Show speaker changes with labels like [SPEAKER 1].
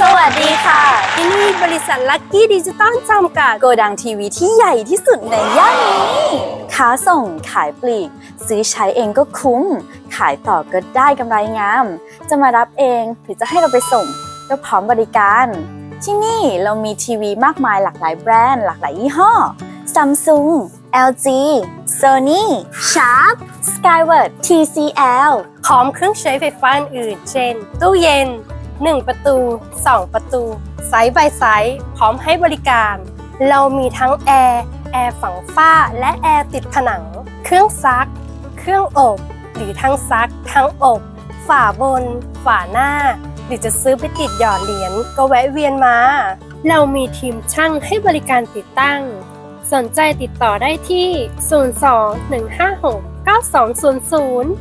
[SPEAKER 1] สวัสดีค่ะ
[SPEAKER 2] ที่นี่บริษัทลั c กี้ดิจิตอลจำกัด
[SPEAKER 1] โกดังทีวีที่ใหญ่ที่สุดในย่านนี้ ค้าส่งขายปลีก ซื้อใช้เองก็คุ้ม ขายต่อก็ได้กำไรงาม จะมารับเองหรือจะให้เราไปส่ง ก็พร้อมบริการ ที่นี่เรามีทีวีมากมายหลากหลายแบรนด์หลากหลายยี่ห้อ Samsung LG Sony Sharp Skyward TCL
[SPEAKER 2] พร้อมเครื่องใช้ไฟฟ้าอื่น เช่น ตู้เย็น 1 ประตู 2 ประตูไซส์ by ไซส์พร้อมให้บริการ เรามีทั้งแอร์แอร์ฝังฝ้าและแอร์ติดผนัง เครื่องซัก เครื่องอบ หรือทั้งซัก ทั้งอบ ฝาบน ฝาหน้า หรือจะซื้อไปติดหยอดเหรียญก็แวะเวียนมา เรามีทีมช่างให้บริการติดตั้ง สนใจติดต่อได้ที่ 02 156 9200